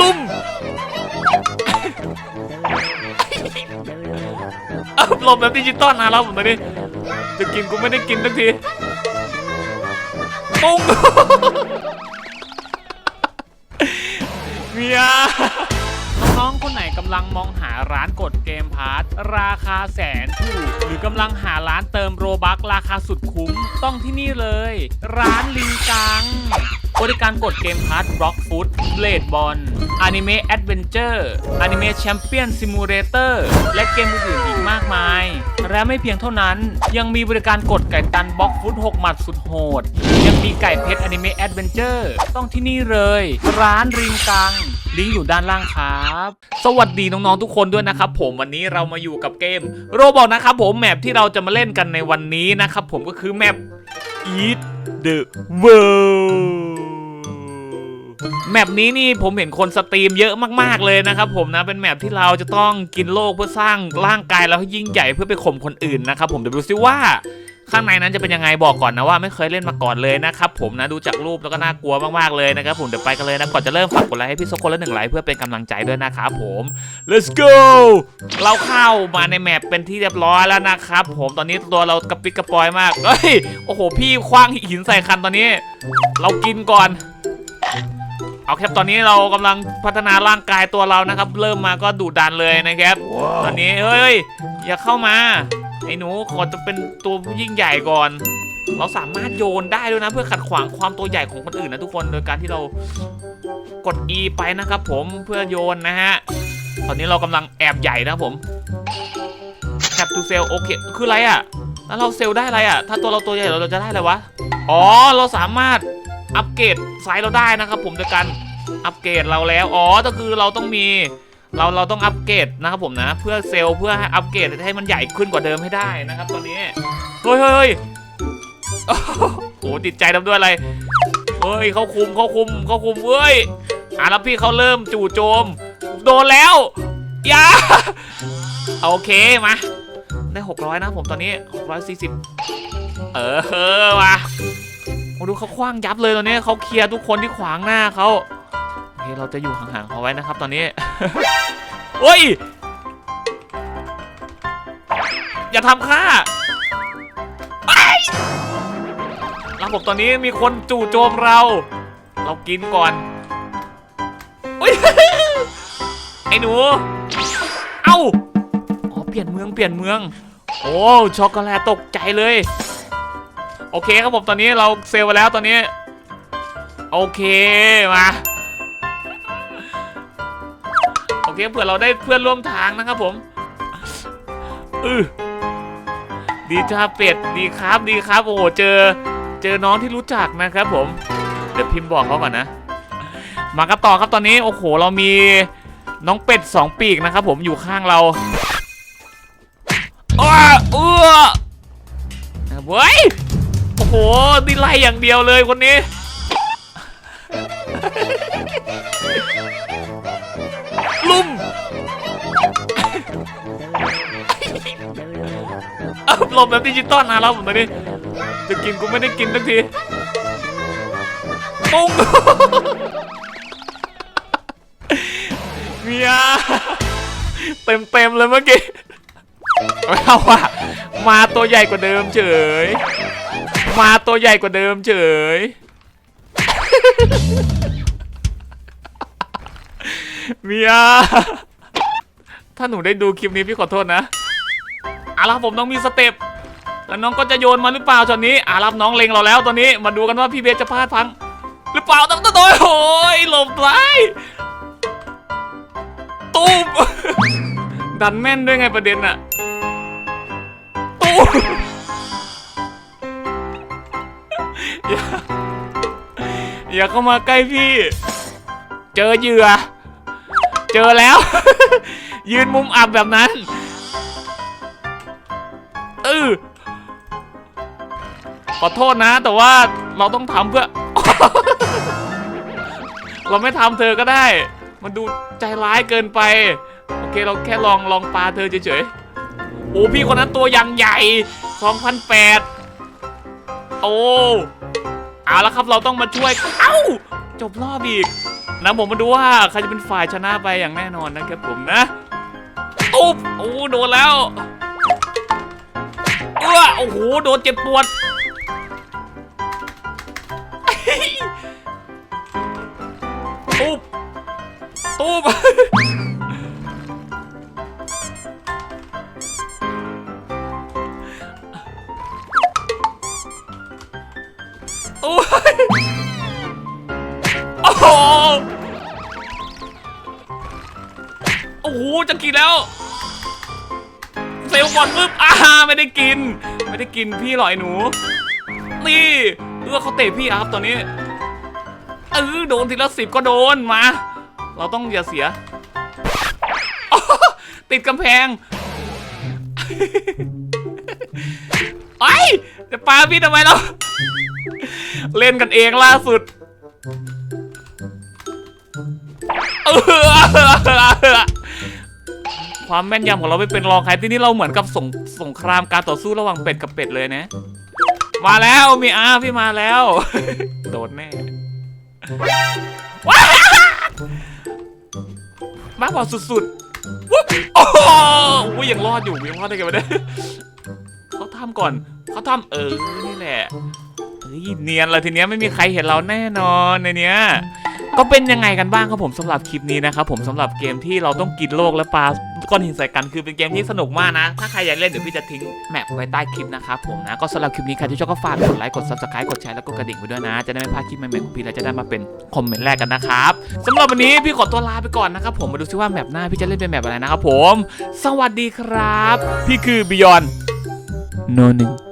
ลุมเอาลบแบบดิจิตอลนะแล้วผมตอนนี้จะกินกูไม่ได้กินสักทีปุ้งเมีย น้องๆ คนไหนกำลังมองหาร้านกดเกมพาร์ทราคาแสนถูก หรือกำลังหาร้านเติมโรบัคราคาสุดคุ้ม ต้องที่นี่เลย ร้านลิงกัง บริการกดเกมพาร์ทบล็อกฟุตเลดบอลอนิเมะแอดเวนเจอร์อนิเมะแชมเปี้ยนซิมูเลเตอร์และเกมอื่นๆอีกมากมาย และไม่เพียงเท่านั้น ยังมีบริการกดไก่ตันบล็อกฟุต6หมัดสุดโหด ยังมีไก่เพชรอนิเมะแอดเวนเจอร์ต้องที่นี่เลย ร้านริงกังลิงก์อยู่ด้านล่างครับ สวัสดีน้องๆทุกคนด้วยนะครับผมวันนี้เรามาอยู่กับเกม โรบอทนะครับผมแมปที่เราจะมาเล่นกันในวันนี้นะครับผมก็คือแมป Eat the World แมปนี้นี่ผมเห็นคนสตรีมเยอะมากๆเลยนะครับผมนะเป็นแมปที่เราจะต้องกินโลกเพื่อสร้างร่างกายเราให้ยิ่งใหญ่เพื่อไปข่มคนอื่นนะครับผมเดี๋ยวดูซิว่าข้างในนั้นจะเป็นยังไงบอกก่อนนะว่าไม่เคยเล่นมาก่อนเลยนะครับผมนะดูจากรูปแล้วก็น่ากลัวมากๆเลยนะครับผมเดี๋ยวไปกันเลยนะก่อนจะเริ่มฝากกดไลค์ให้พี่สกคนละหนึ่งไลค์เพื่อเป็นกำลังใจด้วยนะครับผม let's go เราเข้ามาในแมปเป็นที่เรียบร้อยแล้วนะครับผมตอนนี้ตัวเรากระปิดกระปอยมากเฮ้ยโอ้โหพี่คว้างหินใส่คันตอนนี้ เรากินก่อน เอาแค่ตอนนี้เรากำลังพัฒนาร่างกายตัวเรานะครับ เริ่มมาก็ดุดันเลยนะครับ ตอนนี้เฮ้ยอย่าเข้ามาไอ้หนูขอจะเป็นตัวยิ่งใหญ่ก่อน เราสามารถโยนได้ด้วยนะเพื่อขัดขวางความตัวใหญ่ของคนอื่นนะทุกคนโดยการที่เรากด E ไปนะครับ ผมเพื่อโยนนะฮะตอนนี้เรากำลังแอบใหญ่นะครับผมแคปทูเซลโอเคคืออะไรอะ่ะแล้วเราเซลได้อะไรอะ่ะ ถ้าตัวเราตัวใหญ่เราเราจะได้อะไรวะอ๋อเราสามารถ อัปเกรดไซส์เราได้นะครับผมโดยการอัปเกรดเราแล้วอ๋อก็คือเราต้องมีเราเราต้องอัปเกรดนะครับผมนะ เพื่อเซลล์เพื่อให้อัปเกรดให้มันใหญ่ขึ้นกว่าเดิมให้ได้นะครับ ตอนนี้เฮ้ยเฮ้ยโอ้โหติดใจทำด้วยอะไรเฮ้ยเขาคุมเขาคุมเขาคุมเว้ยอะแล้วพี่เขาเริ่มจู่โจม โดนแล้วอย่าโอเคมาได้ 600 นะผมตอนนี้ 640 เออเออมา โอ้ดูเขาคว้างยับเลยตอนนี้เขาเคลียร์ทุกคนที่ขวางหน้าเขาโอเคเราจะอยู่ห่างๆเขาไว้นะครับ ตอนนี้เฮ้ย อย่าทำข้าไปแล้วผมตอนนี้มีคนจู่โจมเรา เรากินก่อนอุ้ยไอ้หนู เอ้า อ๋อ เปลี่ยนเมืองเปลี่ยนเมือง โอ้ ช็อกโกแลตตกใจเลย โอเคครับผมตอนนี้เราเซลไปแล้วตอนนี้ โอเคมาโอเคเผื่อเราได้เพื่อนร่วมทางนะครับผมอือดีจ้าเป็ดดีครับดีครับโอ้โหเจอ เจอน้องที่รู้จักนะครับผม เดี๋ยวพิมพ์บอกเขาก่อนนะ มากันต่อครับตอนนี้โอ้โหเรามีน้องเป็ดสองปีกนะครับผมอยู่ข้างเราอ้าเออเว้ย โหดีไล่อย่างเดียวเลยคนนี้ ลุมเอาลบแบบดิจิตอลนะแล้วผมตอนนี้ จะกินกูไม่ได้กินสักทีปุ้งเมียเต็มเต็มๆเลยเมื่อกี้เอาอะมาตัวใหญ่กว่าเดิมเฉย มาตัวใหญ่กว่าเดิมเฉย เมีย ถ้าหนูได้ดูคลิปนี้พี่ขอโทษนะอารับผมต้องมีสเต็ปแล้วน้องก็จะโยนมาหรือเปล่าตอนนี้อารับน้องเลงเราแล้วตอนนี้มาดูกันว่าพี่เบสจะพลาดพัง หรือเปล่าต้องโดยโอ้ยหลบไล่ตูมดันแม่นด้วยไงประเด็นอะตูม อย่าอย่าเข้ามาใกล้พี่ เจอเหยื่อ เจอแล้ว ยืนมุมอับแบบนั้นเออขอโทษนะ แต่ว่าเราต้องทำเพื่อ เราไม่ทำเธอก็ได้ มันดูใจร้ายเกินไป โอเคเราแค่ลองลองปลาเธอเฉยๆโอ้พี่คนนั้นตัวยังใหญ่ 2,008 โอ้ เอาละครับเราต้องมาช่วย เอ้า จบรอบอีก นะผมมาดูว่าใครจะเป็นฝ่ายชนะไปอย่างแน่นอนนะครับผมนะอุ๊บโอ้โดนแล้วเออโอ้โหโดนเจ็บปวดตุ๊บตุ๊บ โอ้โหโอ้โหจะกินแล้ว เซลล์ก่อนปึ๊บอ่าไม่ได้กิน ไม่ได้กินพี่หรอยหนู นี่เออเขาเตะพี่อะครับตอนนี้เออโดนทีละสิบก็โดนมา เราต้องอย่าเสีย ติดกำแพงไอ้จะปาพี่ทำไมเรา เล่นกันเองล่าสุดความแม่นยำของเราไม่เป็นรองใครที่นี่เราเหมือนกับสงสงครามการต่อสู้ระหว่างเป็ดกับเป็ดเลยนะ มาแล้วมีอาพี่มาแล้ว โดนแน่ว้าวมาบอสุดๆวุ๊บโอ้โหยยังรอดอยู่ยังรอดได้ไงวะเนี่ยเขาทำก่อนเขาทำเออนี่แหละ ยเนียนเลยทีเนี้ยไม่มีใครเห็นเราแน่นอนในเนี้ยก็เป็นยังไงกันบ้างครับผมสำหรับคลิปนี้นะครับผมสำหรับเกมที่เราต้องกินโลกและปลาก้อนหินใส่กันคือเป็นเกมที่สนุกมากนะ ถ้าใครอยากเล่นเดี๋ยวพี่จะทิ้งแมปไว้ใต้คลิปนะครับผมนะ ก็สำหรับคลิปนี้ใครที่ชอบก็ฝากกดไลค์กด subscribe กดแชร์แล้วก็กระดิ่งไว้ด้วยนะ จะได้ไม่พลาดคลิปใหม่ๆของพี่และจะได้มาเป็นคอมเมนต์แรกกันนะครับสำหรับวันนี้พี่ขอตัวลาไปก่อนนะครับผมมาดูซิว่าแมปหน้าพี่จะเล่นเป็นแมปอะไรนะครับผม สวัสดีครับ พี่คือ Beyond โนหนึ่ง